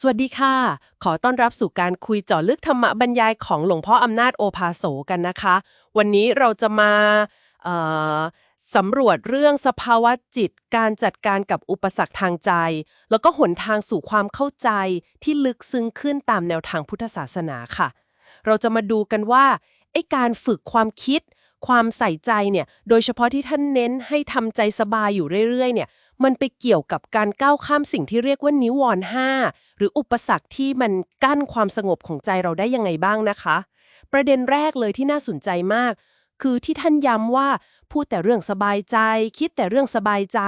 สวัสดีค่ะ ขอต้อนรับสู่การคุยเจาะลึกธรรมบรรยายของหลวงพ่ออำนาจโอภาโสกันนะคะ วันนี้เราจะมาสำรวจเรื่องสภาวะจิต การจัดการกับอุปสรรคทางใจ แล้วก็หนทางสู่ความเข้าใจที่ลึกซึ้งขึ้นตามแนวทางพุทธศาสนาค่ะ เราจะมาดูกันว่าไอการฝึกความคิด ความใส่ใจเนี่ย โดยเฉพาะที่ท่านเน้นให้ทำใจสบายอยู่เรื่อยๆ เนี่ย มันไปเกี่ยวกับการก้าวข้ามสิ่งที่เรียกว่านิวรณ์ห้าหรืออุปสรรคที่มันกั้นความสงบของใจเราได้ยังไงบ้างนะคะ ประเด็นแรกเลยที่น่าสนใจมาก คือที่ท่านย้ำว่าพูดแต่เรื่องสบายใจ คิดแต่เรื่องสบายใจ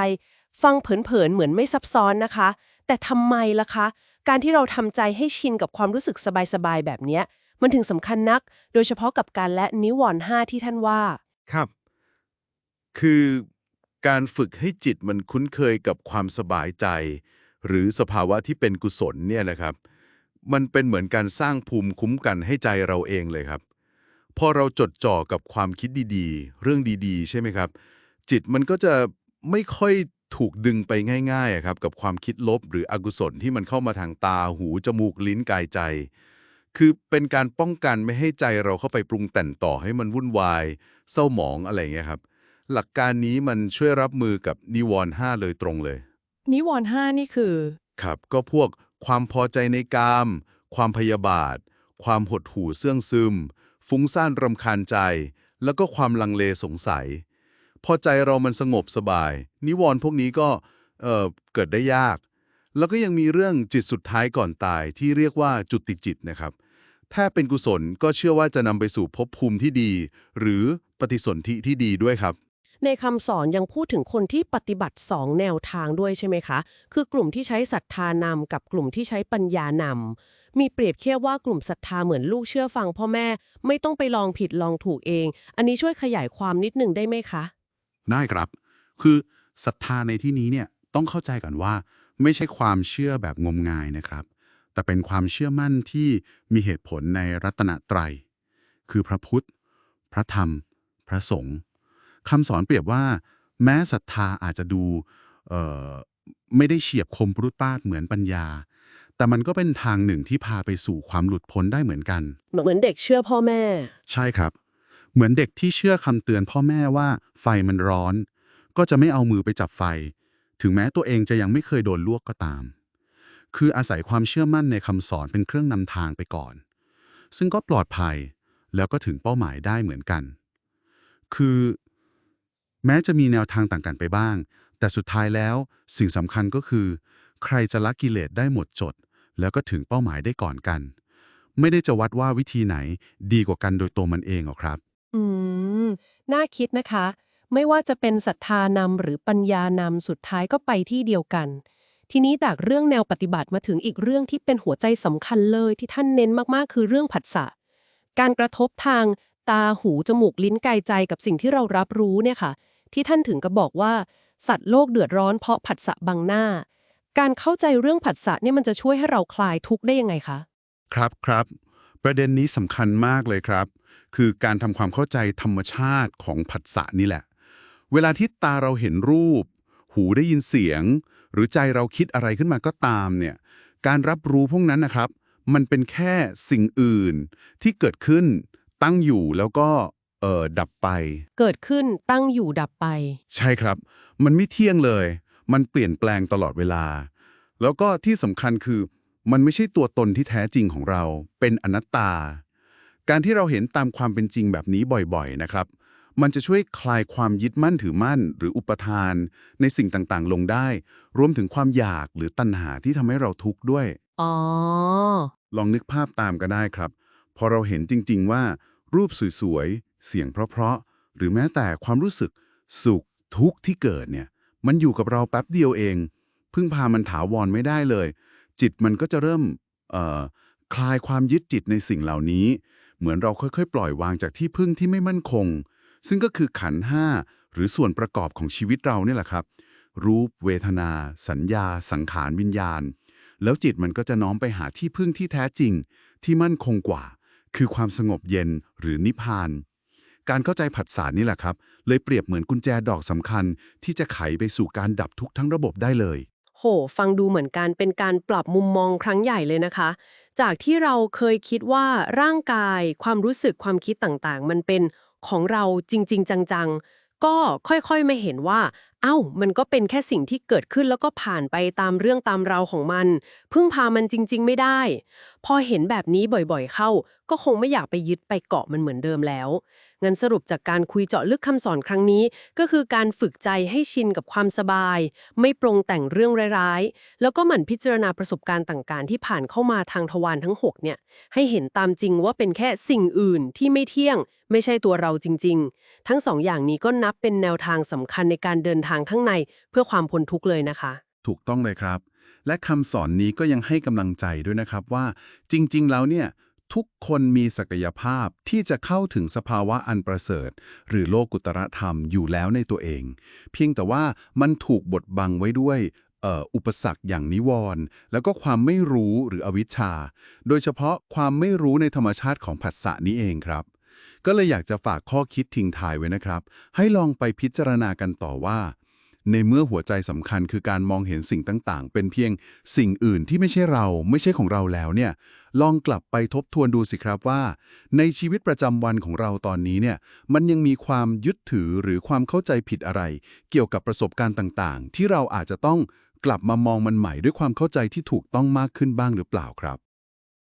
ฟังเผินๆเหมือนไม่ซับซ้อนนะคะ แต่ทำไมล่ะคะ การที่เราทำใจให้ชินกับความรู้สึกสบายๆแบบเนี้ย มันถึงสำคัญนัก โดยเฉพาะกับการและนิวรณ์ห้าที่ท่านว่า ครับ คือการฝึกให้จิตมันคุ้นเคยกับความสบายใจ หรือสภาวะที่เป็นกุศลเนี่ยนะครับ มันเป็นเหมือนการสร้างภูมิคุ้มกันให้ใจเราเองเลยครับ พอเราจดจ่อกับความคิดดีๆ เรื่องดีๆ ใช่ไหมครับ จิตมันก็จะไม่ค่อยถูกดึงไปง่ายๆครับกับความคิดลบหรืออกุศลที่มันเข้ามาทางตาหู จมูกลิ้นกายใจ คือเป็นการป้องกันไม่ให้ใจเราเข้าไปปรุงแต่งต่อให้มันวุ่นวาย เศร้าหมองอะไรอย่างเงี้ยครับ หลักการนี้มันช่วยรับมือกับนิวรณ์ห้าเลยตรงเลย นิวรณ์ห้านี่คือ ครับ ก็พวกความพอใจในกาม ความพยาบาท ความหดหู่เสื่องซึม ฟุ้งซ่านรำคาญใจ แล้วก็ความลังเลสงสัย พอใจเรามันสงบสบาย นิวรณ์พวกนี้ก็เอ่อเกิดได้ยาก แล้วก็ยังมีเรื่องจิตสุดท้ายก่อนตายที่เรียกว่าจุติจิตนะครับ ถ้าเป็นกุศลก็เชื่อว่าจะนำไปสู่ภพภูมิที่ดี หรือปฏิสนธิที่ดีด้วยครับ ในคำสอนยังพูดถึงคนที่ปฏิบัติ2แนวทางด้วยใช่ไหมคะ คือกลุ่มที่ใช้ศรัทธานำกับกลุ่มที่ใช้ปัญญานำมีเปรียบเทียบว่ากลุ่มศรัทธาเหมือนลูกเชื่อฟังพ่อแม่ ไม่ต้องไปลองผิดลองถูกเอง อันนี้ช่วยขยายความนิดหนึ่งได้ไหมคะ ได้ครับ คือศรัทธาในที่นี้เนี่ยต้องเข้าใจก่อนว่า ไม่ใช่ความเชื่อแบบงมงายนะครับ แต่เป็นความเชื่อมั่นที่มีเหตุผลในรัตนตรัย คือพระพุทธ พระธรรม พระสงฆ์คำสอนเปรียบว่า แม้ศรัทธาอาจจะดูเอ่อไม่ได้เฉียบคมปรุดปราดเหมือนปัญญา แต่มันก็เป็นทางหนึ่งที่พาไปสู่ความหลุดพ้นได้เหมือนกัน เหมือนเด็กเชื่อพ่อแม่ ใช่ครับ เหมือนเด็กที่เชื่อคำเตือนพ่อแม่ว่าไฟมันร้อน ก็จะไม่เอามือไปจับไฟ ถึงแม้ตัวเองจะยังไม่เคยโดนลวกก็ตาม คืออาศัยความเชื่อมั่นในคำสอนเป็นเครื่องนำทางไปก่อน ซึ่งก็ปลอดภัยแล้วก็ถึงเป้าหมายได้เหมือนกัน คือ แม้จะมีแนวทางต่างกันไปบ้าง แต่สุดท้ายแล้วสิ่งสำคัญก็คือ ใครจะละกิเลสได้หมดจด แล้วก็ถึงเป้าหมายได้ก่อนกัน ไม่ได้จะวัดว่าวิธีไหนดีกว่ากันโดยตัวมันเองหรอกครับ อืม น่าคิดนะคะ ไม่ว่าจะเป็นศรัทธานำหรือปัญญานำสุดท้ายก็ไปที่เดียวกัน ทีนี้จากเรื่องแนวปฏิบัติมาถึงอีกเรื่องที่เป็นหัวใจสำคัญเลยที่ท่านเน้นมากๆ คือเรื่องผัสสะการกระทบทางตาหูจมูกลิ้นกายใจกับสิ่งที่เรารับรู้เนี่ยค่ะ ที่ท่านถึงก็บอกว่า สัตว์โลกเดือดร้อนเพราะผัสสะบังหน้า การเข้าใจเรื่องผัสสะเนี่ยมันจะช่วยให้เราคลายทุกข์ได้ยังไงคะครับครับประเด็นนี้สำคัญมากเลยครับ คือการทำความเข้าใจธรรมชาติของผัสสะนี่แหละ เวลาที่ตาเราเห็นรูป หูได้ยินเสียง หรือใจเราคิดอะไรขึ้นมาก็ตามเนี่ยการรับรู้พวกนั้นนะครับ มันเป็นแค่สิ่งอื่นที่เกิดขึ้นตั้งอยู่แล้วก็เอ่อดับไป เกิดขึ้นตั้งอยู่ดับไป ใช่ครับ มันไม่เที่ยงเลย มันเปลี่ยนแปลงตลอดเวลา แล้วก็ที่สำคัญคือ มันไม่ใช่ตัวตนที่แท้จริงของเรา เป็นอนัตตา การที่เราเห็นตามความเป็นจริงแบบนี้บ่อยๆนะครับ มันจะช่วยคลายความยึดมั่นถือมั่น หรืออุปทาน ในสิ่งต่างๆ ลงได้ รวมถึงความอยากหรือตัณหาที่ทำให้เราทุกข์ด้วย อ๋อ ลองนึกภาพตามก็ได้ครับ พอเราเห็นจริง ๆ ว่า รูปสวยๆ เสียงเพราะๆ หรือแม้แต่ความรู้สึก สุขทุกข์ที่เกิดเนี่ย มันอยู่กับเราแป๊บเดียวเอง พึ่งพามันถาวรไม่ได้เลย จิตมันก็จะเริ่มเอ่อคลายความยึดจิตในสิ่งเหล่านี้ เหมือนเราค่อยๆ ปล่อยวางจากที่พึ่งที่ไม่มั่นคง ซึ่งก็คือขันห้าหรือส่วนประกอบของชีวิตเราเนี่ยแหละครับ รูปเวทนา สัญญา สังขารวิญญาณ แล้วจิตมันก็จะน้อมไปหาที่พึ่งที่แท้จริง ที่มั่นคงกว่า คือความสงบเย็นหรือนิพพาน การเข้าใจผัสสะนี่แหละครับ เลยเปรียบเหมือนกุญแจดอกสำคัญ ที่จะไขไปสู่การดับทุกข์ทั้งระบบได้เลยโห ฟังดูเหมือนการเป็นการปรับมุมมองครั้งใหญ่เลยนะคะ จากที่เราเคยคิดว่าร่างกาย ความรู้สึกความคิดต่างๆ มันเป็น ของเราจริง ๆ จัง ๆ ก็ค่อยๆมาเห็นว่า เอ้า มันก็เป็นแค่สิ่งที่เกิดขึ้นแล้วก็ผ่านไปตามเรื่องตามราวของมัน พึ่งพามันจริง ๆ ไม่ได้ พอเห็นแบบนี้บ่อยๆ เข้า ก็คงไม่อยากไปยึดไปเกาะมันเหมือนเดิมแล้ว งั้นสรุปจากการคุยเจาะลึกคำสอนครั้งนี้ ก็คือการฝึกใจให้ชินกับความสบาย ไม่ปรงแต่งเรื่องร้ายๆ แล้วก็หมั่นพิจารณาประสบการณ์ต่างๆ ที่ผ่านเข้ามาทางทวารทั้ง 6 เนี่ย ให้เห็นตามจริงว่าเป็นแค่สิ่งอื่นที่ไม่เที่ยง ไม่ใช่ตัวเราจริง ๆ ทั้งสองอย่างนี้ก็นับเป็นแนวทางสำคัญในการเดินทางทั้งในเพื่อความพ้นทุกข์เลยนะคะ ถูกต้องเลยครับ และคำสอนนี้ก็ยังให้กำลังใจด้วยนะครับว่าจริง ๆ แล้วเนี่ยทุกคนมีศักยภาพที่จะเข้าถึงสภาวะอันประเสริฐ หรือโลกุตรธรรมอยู่แล้วในตัวเอง เพียงแต่ว่ามันถูกบดบังไว้ด้วยอุปสรรคอย่างนิวรณ์แล้วก็ความไม่รู้หรืออวิชชา โดยเฉพาะความไม่รู้ในธรรมชาติของผัสสะนี้เองครับ ก็เลยอยากจะฝากข้อคิดทิ้งทายไว้นะครับ ให้ลองไปพิจารณากันต่อว่า ในเมื่อหัวใจสำคัญคือการมองเห็นสิ่งต่างๆ เป็นเพียงสิ่งอื่นที่ไม่ใช่เราไม่ใช่ของเราแล้วเนี่ย ลองกลับไปทบทวนดูสิครับว่า ในชีวิตประจำวันของเราตอนนี้เนี่ย มันยังมีความยึดถือหรือความเข้าใจผิดอะไร เกี่ยวกับประสบการณ์ต่างๆ ที่เราอาจจะต้องกลับมามองมันใหม่ด้วยความเข้าใจที่ถูกต้องมากขึ้นบ้างหรือเปล่าครับ